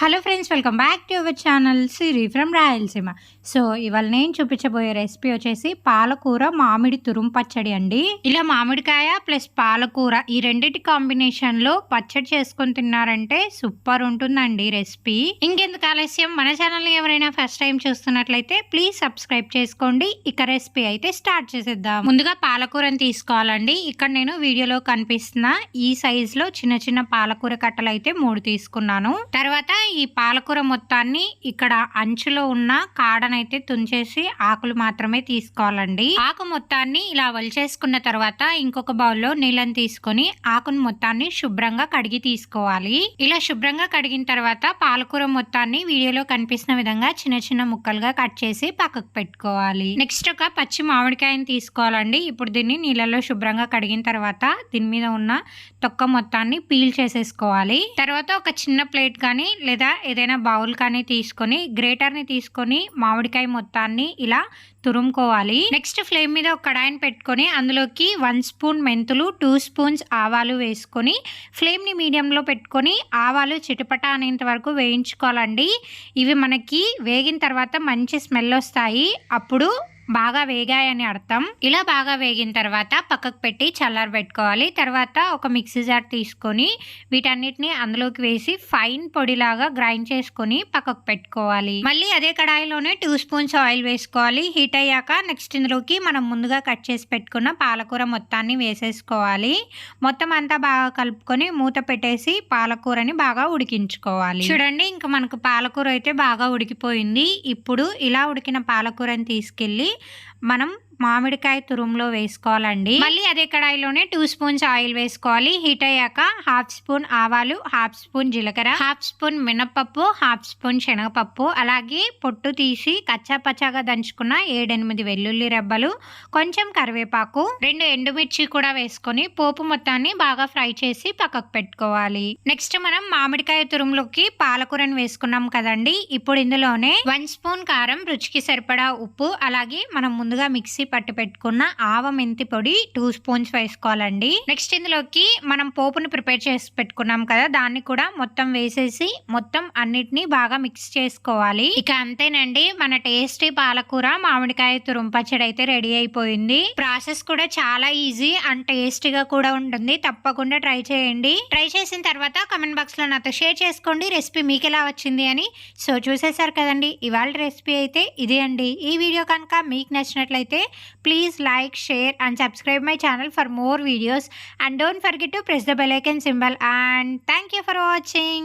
Hello friends welcome back to our channel Siri from Rayalaseema so ఇవాళ నేను చూపించబోయే recipe వచ్చేసి పాలకూర మామిడి తురుం పచ్చడి అండి. ఇలా మామిడికాయ ప్లస్ పాలకూర ఈ రెండింటి కాంబినేషన్లో పచ్చడి చేసుకొని తిన్నారంటే సూపర్ ఉంటుందండి రెసిపీ. ఇంకెందుకు ఆలస్యం? మన ఛానల్ని ఎవరైనా ఫస్ట్ టైం చూస్తున్నట్లయితే ప్లీజ్ సబ్స్క్రైబ్ చేసుకోండి. ఇక రెసిపీ అయితే స్టార్ట్ చేసేద్దాం. ముందుగా పాలకూరని తీసుకోవాలండి. ఇక్కడ నేను వీడియోలో కనిపిస్తున్న ఈ సైజులో చిన్న చిన్న పాలకూర కట్టలు అయితే మూడు తీసుకున్నాను. తర్వాత ఈ పాలకూర మొత్తాన్ని ఇక్కడ అంచులో ఉన్న అయితే తుంచేసి ఆకులు మాత్రమే తీసుకోవాలండి. ఆకు మొత్తాన్ని ఇలా వలిచేసుకున్న తర్వాత ఇంకొక బౌల్లో నీళ్ళని తీసుకొని ఆకును మొత్తాన్ని శుభ్రంగా కడిగి తీసుకోవాలి. ఇలా శుభ్రంగా కడిగిన తర్వాత పాలకూర మొత్తాన్ని వీడియోలో కనిపిస్తున్న విధంగా చిన్న చిన్న ముక్కలుగా కట్ చేసి పక్కకు పెట్టుకోవాలి. నెక్స్ట్ ఒక పచ్చి మామిడికాయని తీసుకోవాలండి. ఇప్పుడు దీన్ని నీళ్ళలో శుభ్రంగా కడిగిన తర్వాత దీని మీద ఉన్న తొక్క మొత్తాన్ని పీల్ చేసేసుకోవాలి. తర్వాత ఒక చిన్న ప్లేట్ కానీ లేదా ఏదైనా బౌల్ కానీ తీసుకొని గ్రేటర్ని తీసుకొని మామిడికాయ మొత్తాన్ని ఇలా తురుముకోవాలి. నెక్స్ట్ ఫ్లేమ్ మీద ఒక కడాయిని పెట్టుకొని అందులోకి వన్ స్పూన్ మెంతులు టూ స్పూన్స్ ఆవాలు వేసుకొని ఫ్లేమ్ని మీడియంలో పెట్టుకొని ఆవాలు చిటపట అనేంత వరకు వేయించుకోవాలండి. ఇవి మనకి వేగిన తర్వాత మంచి స్మెల్ వస్తాయి. అప్పుడు బాగా వేగాయని అర్థం. ఇలా బాగా వేగిన తర్వాత పక్కకు పెట్టి చల్లారబెట్టుకోవాలి తర్వాత ఒక మిక్సీ జార్ తీసుకొని వీటన్నిటిని అందులోకి వేసి ఫైన్ పొడిలాగా గ్రైండ్ చేసుకొని పక్కకు పెట్టుకోవాలి. మళ్ళీ అదే కడాయిలోనే టూ స్పూన్స్ ఆయిల్ వేసుకోవాలి. హీట్ అయ్యాక నెక్స్ట్ ఇందులోకి మనం ముందుగా కట్ చేసి పెట్టుకున్న పాలకూర మొత్తాన్ని వేసేసుకోవాలి. మొత్తం అంతా బాగా కలుపుకొని మూత పెట్టేసి పాలకూరని బాగా ఉడికించుకోవాలి. చూడండి ఇంకా మనకు పాలకూర అయితే బాగా ఉడికిపోయింది. ఇప్పుడు ఇలా ఉడికిన పాలకూరని తీసుకెళ్ళి మనం మామిడికాయ తురుములో వేసుకోవాలండి. మళ్ళీ అదే కడాయిలోనే టూ స్పూన్స్ ఆయిల్ వేసుకోవాలి. హీట్ అయ్యాక హాఫ్ స్పూన్ ఆవాలు హాఫ్ స్పూన్ జీలకర్ర హాఫ్ స్పూన్ మినపప్పు హాఫ్ స్పూన్ శనగపప్పు. అలాగే పొట్టు తీసి కచ్చా పచ్చాగా దంచుకున్న ఏడెనిమిది వెల్లుల్లి రెబ్బలు కొంచెం కరివేపాకు రెండు ఎండుమిర్చి కూడా వేసుకొని పోపు మొత్తాన్ని బాగా ఫ్రై చేసి పక్కకు పెట్టుకోవాలి. నెక్స్ట్ మనం మామిడికాయ తురుములోకి పాలకూరని వేసుకున్నాం కదండి. ఇప్పుడు ఇందులోనే వన్ స్పూన్ కారం రుచికి సరిపడా ఉప్పు అలాగే మనం ముందుగా మిక్సీ పట్టి పెట్టుకున్న ఆవ మెంతి పొడి టూ స్పూన్స్ వేసుకోవాలండి. నెక్స్ట్ ఇందులోకి మనం పోపుని ప్రిపేర్ చేసి పెట్టుకున్నాం కదా దాన్ని కూడా మొత్తం వేసేసి మొత్తం అన్నిటినీ బాగా మిక్స్ చేసుకోవాలి. ఇక అంతేనండి మన టేస్టీ పాలకూర మామిడికాయ తురుంపచ్చడి అయితే రెడీ అయిపోయింది. ప్రాసెస్ కూడా చాలా ఈజీ అండ్ టేస్టీగా కూడా ఉంటుంది. తప్పకుండా ట్రై చేయండి. ట్రై చేసిన తర్వాత కమెంట్ బాక్స్లో నాతో షేర్ చేసుకోండి రెసిపీ మీకు ఎలా వచ్చింది అని. సో చూసేసారు కదండి ఇవాళ రెసిపీ అయితే ఇదే అండి. ఈ వీడియో కనుక మీకు నచ్చినట్లయితే Please like, share and subscribe my channel for more videos, and don't forget to press the bell icon symbol, and thank you for watching.